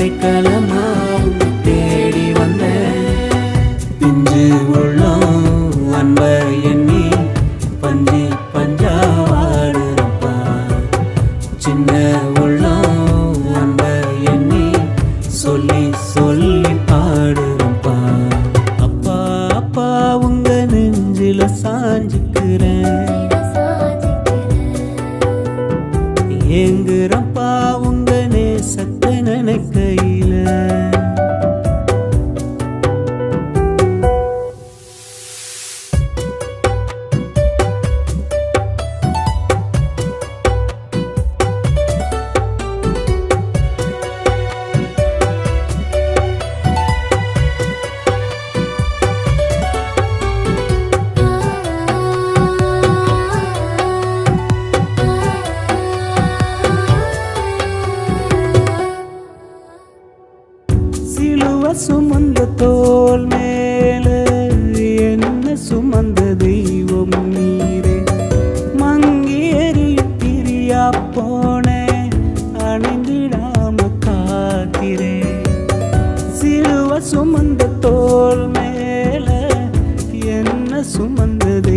அடைக்கலமா தேடி வந்தேன் பிஞ்சு உள்ளம் அன்ப எண்ணி பஞ்சி பஞ்சா வாடுறப்பா சின்ன உள்ளம் அன்ப எண்ணி சொல்லி சொல்லி பாடுறப்பா அப்பா அப்பா உங்க நெஞ்சில சாஞ்சுக்கிறேன். ஏங்குறப்பா உங்க சுமந்தது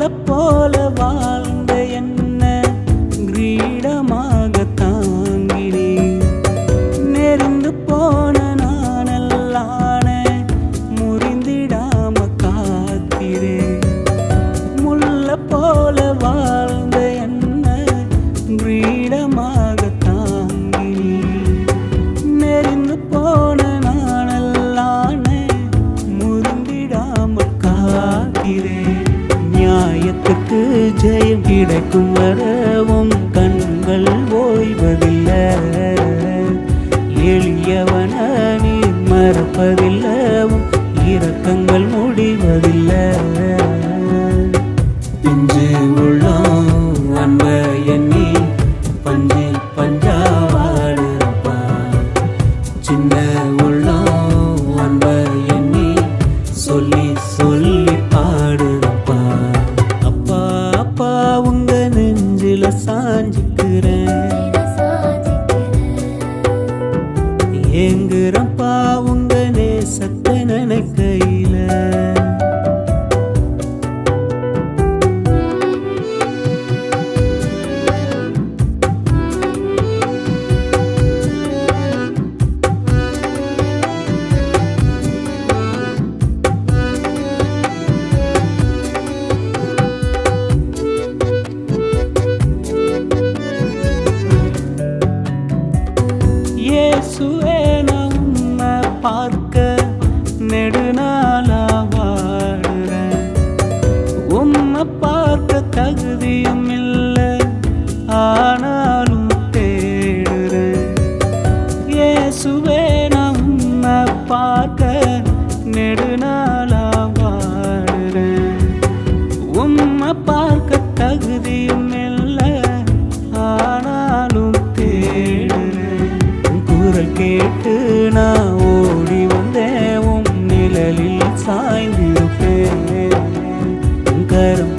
முல்ல போல வாழ்ந்த என்ன கிரீடமாக தாங்கினே நெருந்து போன நானல்லான முறிந்திடாம காத்திரே முல்ல போல வாழ்ந்த என்ன கிரீடமாக தாங்கினே நெருந்து போன நானல்லான முறிந்திடாம காத்திரே ஜெயம் வரவும் கண்கள் ஓய்வதில்லை. எளியவன நீ மறப்பதில்லவும் இரக்கங்கள் முடிவதில்லை. பிஞ்சு உள்ளம் அன்ப எண்ணி பஞ்சு பஞ்சா சின்ன ஏங்குறப்பா உங்க நேசத்தை நினைக்கையில. இயேசுவே கரம்